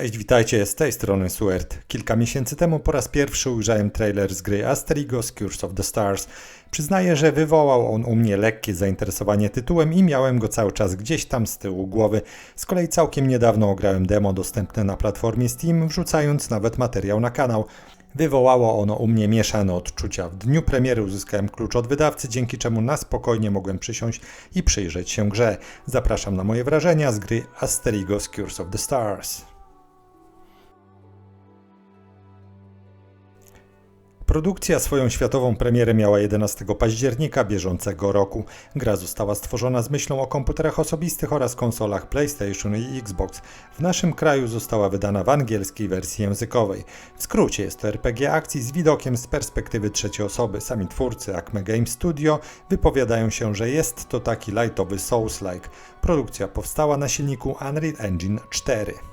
Cześć, witajcie, z tej strony Suert. Kilka miesięcy temu po raz pierwszy ujrzałem trailer z gry Asterigos Curse of the Stars. Przyznaję, że wywołał on u mnie lekkie zainteresowanie tytułem i miałem go cały czas gdzieś tam z tyłu głowy. Z kolei całkiem niedawno ograłem demo dostępne na platformie Steam, wrzucając nawet materiał na kanał. Wywołało ono u mnie mieszane odczucia. W dniu premiery uzyskałem klucz od wydawcy, dzięki czemu na spokojnie mogłem przysiąść i przyjrzeć się grze. Zapraszam na moje wrażenia z gry Asterigos Curse of the Stars. Produkcja swoją światową premierę miała 11 października bieżącego roku. Gra została stworzona z myślą o komputerach osobistych oraz konsolach PlayStation i Xbox. W naszym kraju została wydana w angielskiej wersji językowej. W skrócie jest to RPG akcji z widokiem z perspektywy trzeciej osoby. Sami twórcy Acme Game Studio wypowiadają się, że jest to taki lightowy Souls-like. Produkcja powstała na silniku Unreal Engine 4.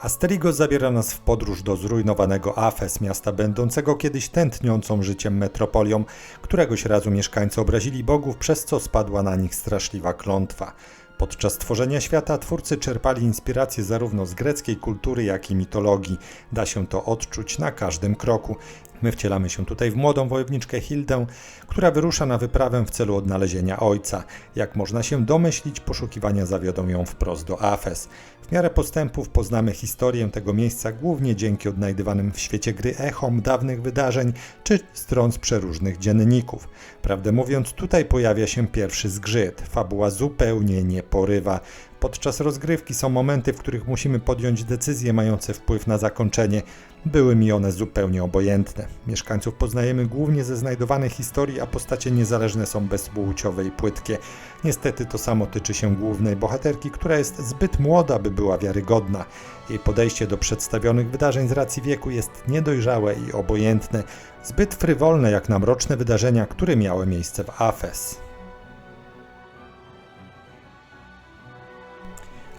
Asterigos zabiera nas w podróż do zrujnowanego Afes, miasta będącego kiedyś tętniącą życiem metropolią. Któregoś razu mieszkańcy obrazili bogów, przez co spadła na nich straszliwa klątwa. Podczas tworzenia świata twórcy czerpali inspiracje zarówno z greckiej kultury, jak i mitologii. Da się to odczuć na każdym kroku. My wcielamy się tutaj w młodą wojowniczkę Hildę, która wyrusza na wyprawę w celu odnalezienia ojca. Jak można się domyślić, poszukiwania zawiodą ją wprost do Afes. W miarę postępów poznamy historię tego miejsca głównie dzięki odnajdywanym w świecie gry echom dawnych wydarzeń czy stron z przeróżnych dzienników. Prawdę mówiąc, tutaj pojawia się pierwszy zgrzyt. Fabuła zupełnie nie porywa. Podczas rozgrywki są momenty, w których musimy podjąć decyzje mające wpływ na zakończenie. Były mi one zupełnie obojętne. Mieszkańców poznajemy głównie ze znajdowanych historii, a postacie niezależne są bezpłciowe i płytkie. Niestety to samo tyczy się głównej bohaterki, która jest zbyt młoda, by była wiarygodna. Jej podejście do przedstawionych wydarzeń z racji wieku jest niedojrzałe i obojętne, zbyt frywolne jak na mroczne wydarzenia, które miały miejsce w Afes.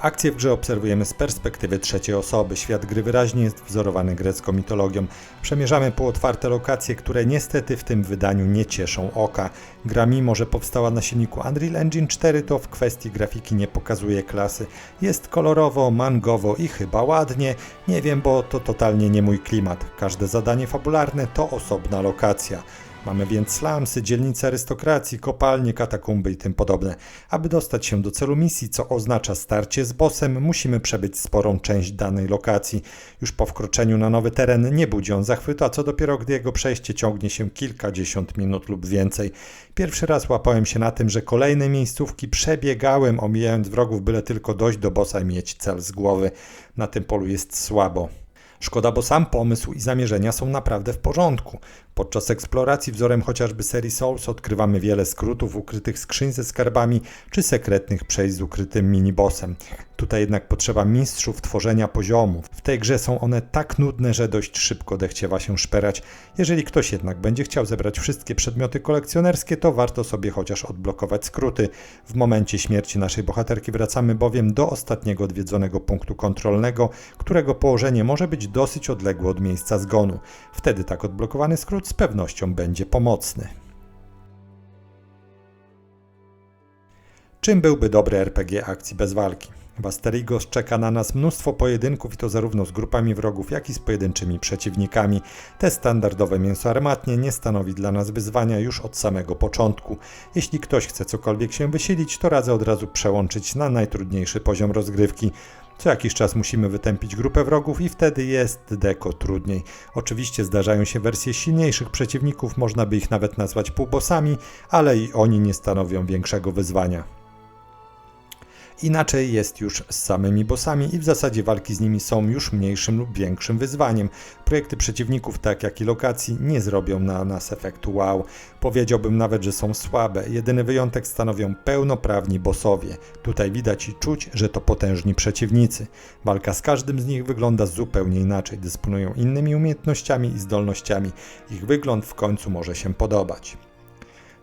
Akcję w grze obserwujemy z perspektywy trzeciej osoby. Świat gry wyraźnie jest wzorowany grecką mitologią. Przemierzamy półotwarte lokacje, które niestety w tym wydaniu nie cieszą oka. Gra mimo, że powstała na silniku Unreal Engine 4, to w kwestii grafiki nie pokazuje klasy. Jest kolorowo, mangowo i chyba ładnie. Nie wiem, bo to totalnie nie mój klimat. Każde zadanie fabularne to osobna lokacja. Mamy więc slumsy, dzielnice arystokracji, kopalnie, katakumby i tym podobne. Aby dostać się do celu misji, co oznacza starcie z bossem, musimy przebyć sporą część danej lokacji. Już po wkroczeniu na nowy teren nie budzi on zachwytu, a co dopiero gdy jego przejście ciągnie się kilkadziesiąt minut lub więcej. Pierwszy raz łapałem się na tym, że kolejne miejscówki przebiegałem, omijając wrogów, byle tylko dojść do bossa i mieć cel z głowy. Na tym polu jest słabo. Szkoda, bo sam pomysł i zamierzenia są naprawdę w porządku. Podczas eksploracji wzorem chociażby serii Souls odkrywamy wiele skrótów ukrytych skrzyń ze skarbami czy sekretnych przejść z ukrytym minibossem. Tutaj jednak potrzeba mistrzów tworzenia poziomów. W tej grze są one tak nudne, że dość szybko dechciewa się szperać. Jeżeli ktoś jednak będzie chciał zebrać wszystkie przedmioty kolekcjonerskie, to warto sobie chociaż odblokować skróty. W momencie śmierci naszej bohaterki wracamy bowiem do ostatniego odwiedzonego punktu kontrolnego, którego położenie może być dosyć odległe od miejsca zgonu. Wtedy tak odblokowany skrót z pewnością będzie pomocny. Czym byłby dobry RPG akcji bez walki? W Asterigos czeka na nas mnóstwo pojedynków i to zarówno z grupami wrogów, jak i z pojedynczymi przeciwnikami. Te standardowe mięso armatnie nie stanowi dla nas wyzwania już od samego początku. Jeśli ktoś chce cokolwiek się wysilić, to radzę od razu przełączyć na najtrudniejszy poziom rozgrywki. Co jakiś czas musimy wytępić grupę wrogów i wtedy jest deko trudniej. Oczywiście zdarzają się wersje silniejszych przeciwników, można by ich nawet nazwać półbosami, ale i oni nie stanowią większego wyzwania. Inaczej jest już z samymi bossami i w zasadzie walki z nimi są już mniejszym lub większym wyzwaniem. Projekty przeciwników, tak jak i lokacji, nie zrobią na nas efektu wow. Powiedziałbym nawet, że są słabe. Jedyny wyjątek stanowią pełnoprawni bossowie. Tutaj widać i czuć, że to potężni przeciwnicy. Walka z każdym z nich wygląda zupełnie inaczej. Dysponują innymi umiejętnościami i zdolnościami. Ich wygląd w końcu może się podobać.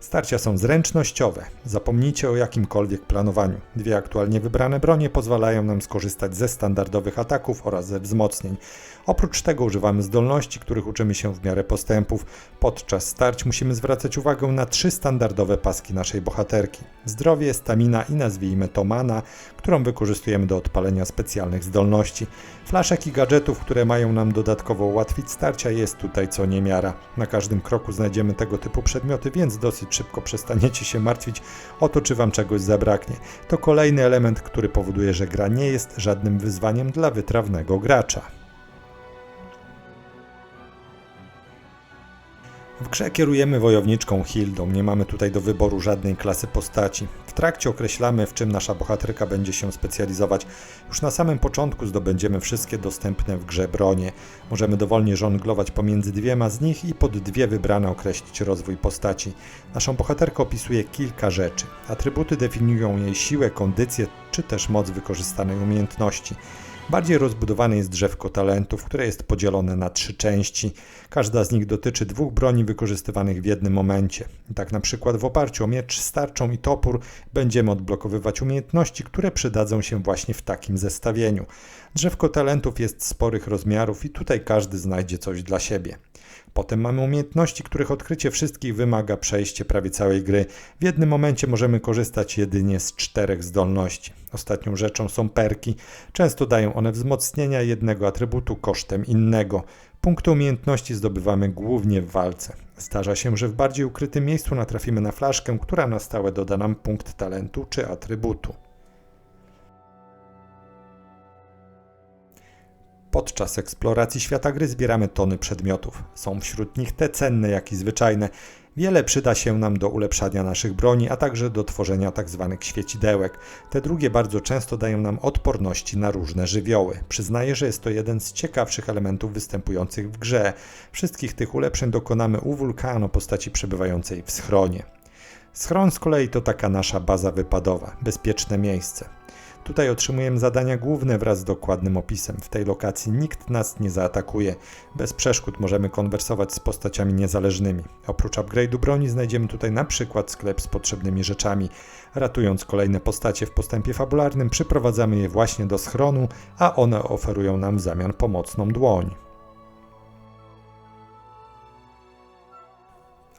Starcia są zręcznościowe. Zapomnijcie o jakimkolwiek planowaniu. Dwie aktualnie wybrane bronie pozwalają nam skorzystać ze standardowych ataków oraz ze wzmocnień. Oprócz tego używamy zdolności, których uczymy się w miarę postępów. Podczas starć musimy zwracać uwagę na trzy standardowe paski naszej bohaterki: zdrowie, stamina i nazwijmy to mana, którą wykorzystujemy do odpalenia specjalnych zdolności. Flaszek i gadżetów, które mają nam dodatkowo ułatwić starcia, jest tutaj co niemiara. Na każdym kroku znajdziemy tego typu przedmioty, więc dosyć szybko przestaniecie się martwić o to, czy wam czegoś zabraknie. To kolejny element, który powoduje, że gra nie jest żadnym wyzwaniem dla wytrawnego gracza. W grze kierujemy wojowniczką Hildą, nie mamy tutaj do wyboru żadnej klasy postaci. W trakcie określamy, w czym nasza bohaterka będzie się specjalizować. Już na samym początku zdobędziemy wszystkie dostępne w grze bronie. Możemy dowolnie żonglować pomiędzy dwiema z nich i pod dwie wybrane określić rozwój postaci. Naszą bohaterkę opisuje kilka rzeczy. Atrybuty definiują jej siłę, kondycję czy też moc wykorzystanej umiejętności. Bardziej rozbudowane jest drzewko talentów, które jest podzielone na trzy części. Każda z nich dotyczy dwóch broni wykorzystywanych w jednym momencie. Tak na przykład w oparciu o miecz, starczą i topór będziemy odblokowywać umiejętności, które przydadzą się właśnie w takim zestawieniu. Drzewko talentów jest sporych rozmiarów i tutaj każdy znajdzie coś dla siebie. Potem mamy umiejętności, których odkrycie wszystkich wymaga przejście prawie całej gry. W jednym momencie możemy korzystać jedynie z czterech zdolności. Ostatnią rzeczą są perki. Często dają one wzmocnienia jednego atrybutu kosztem innego. Punkty umiejętności zdobywamy głównie w walce. Zdarza się, że w bardziej ukrytym miejscu natrafimy na flaszkę, która na stałe doda nam punkt talentu czy atrybutu. Podczas eksploracji świata gry zbieramy tony przedmiotów. Są wśród nich te cenne, jak i zwyczajne. Wiele przyda się nam do ulepszania naszych broni, a także do tworzenia tzw. Tak świecidełek. Te drugie bardzo często dają nam odporności na różne żywioły. Przyznaję, że jest to jeden z ciekawszych elementów występujących w grze. Wszystkich tych ulepszeń dokonamy u wulkanu postaci przebywającej w schronie. Schron z kolei to taka nasza baza wypadowa, bezpieczne miejsce. Tutaj otrzymujemy zadania główne wraz z dokładnym opisem. W tej lokacji nikt nas nie zaatakuje. Bez przeszkód możemy konwersować z postaciami niezależnymi. Oprócz upgrade'u broni znajdziemy tutaj na przykład sklep z potrzebnymi rzeczami. Ratując kolejne postacie w postępie fabularnym, przyprowadzamy je właśnie do schronu, a one oferują nam w zamian pomocną dłoń.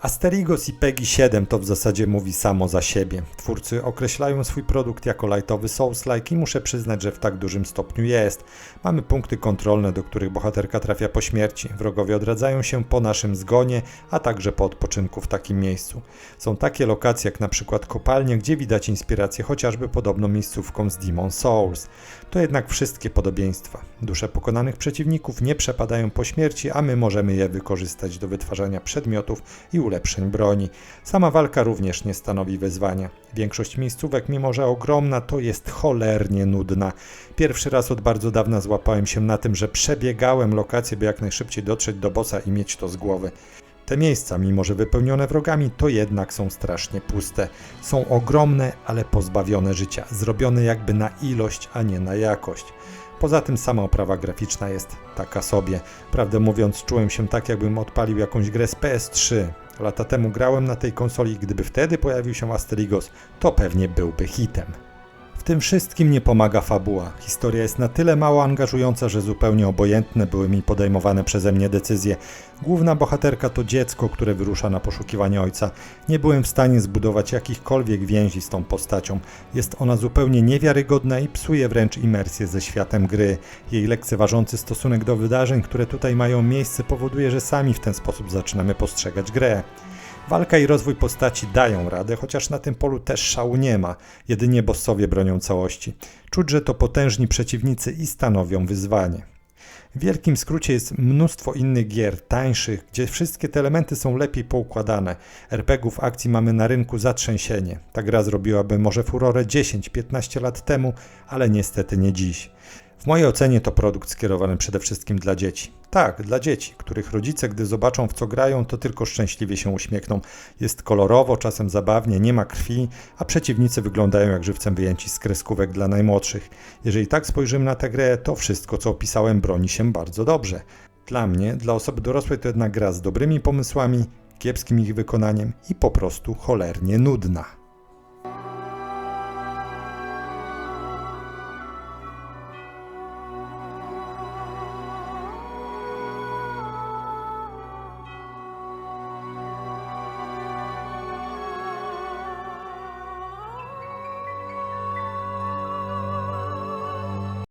Asterigos i PEGI 7 to w zasadzie mówi samo za siebie. Twórcy określają swój produkt jako lightowy Souls-like i muszę przyznać, że w tak dużym stopniu jest. Mamy punkty kontrolne, do których bohaterka trafia po śmierci. Wrogowie odradzają się po naszym zgonie, a także po odpoczynku w takim miejscu. Są takie lokacje jak na przykład kopalnie, gdzie widać inspirację chociażby podobną miejscówką z Demon Souls. To jednak wszystkie podobieństwa. Dusze pokonanych przeciwników nie przepadają po śmierci, a my możemy je wykorzystać do wytwarzania przedmiotów i ulepszeń broni. Sama walka również nie stanowi wyzwania. Większość miejscówek, mimo że ogromna, to jest cholernie nudna. Pierwszy raz od bardzo dawna złapałem się na tym, że przebiegałem lokację, by jak najszybciej dotrzeć do bossa i mieć to z głowy. Te miejsca, mimo że wypełnione wrogami, to jednak są strasznie puste. Są ogromne, ale pozbawione życia, zrobione jakby na ilość, a nie na jakość. Poza tym sama oprawa graficzna jest taka sobie. Prawdę mówiąc, czułem się tak, jakbym odpalił jakąś grę z PS3. Lata temu grałem na tej konsoli gdyby wtedy pojawił się Asterigos, to pewnie byłby hitem tym wszystkim nie pomaga fabuła. Historia jest na tyle mało angażująca, że zupełnie obojętne były mi podejmowane przeze mnie decyzje. Główna bohaterka to dziecko, które wyrusza na poszukiwanie ojca. Nie byłem w stanie zbudować jakichkolwiek więzi z tą postacią. Jest ona zupełnie niewiarygodna i psuje wręcz imersję ze światem gry. Jej lekceważący stosunek do wydarzeń, które tutaj mają miejsce, powoduje, że sami w ten sposób zaczynamy postrzegać grę. Walka i rozwój postaci dają radę, chociaż na tym polu też szału nie ma, jedynie bossowie bronią całości. Czuć, że to potężni przeciwnicy i stanowią wyzwanie. W wielkim skrócie jest mnóstwo innych gier, tańszych, gdzie wszystkie te elementy są lepiej poukładane. RPGów akcji mamy na rynku zatrzęsienie. Ta gra zrobiłaby może furorę 10-15 lat temu, ale niestety nie dziś. W mojej ocenie to produkt skierowany przede wszystkim dla dzieci. Tak, dla dzieci, których rodzice, gdy zobaczą w co grają, to tylko szczęśliwie się uśmiechną. Jest kolorowo, czasem zabawnie, nie ma krwi, a przeciwnicy wyglądają jak żywcem wyjęci z kreskówek dla najmłodszych. Jeżeli tak spojrzymy na tę grę, to wszystko co opisałem broni się bardzo dobrze. Dla mnie, dla osoby dorosłej to jednak gra z dobrymi pomysłami, kiepskim ich wykonaniem i po prostu cholernie nudna.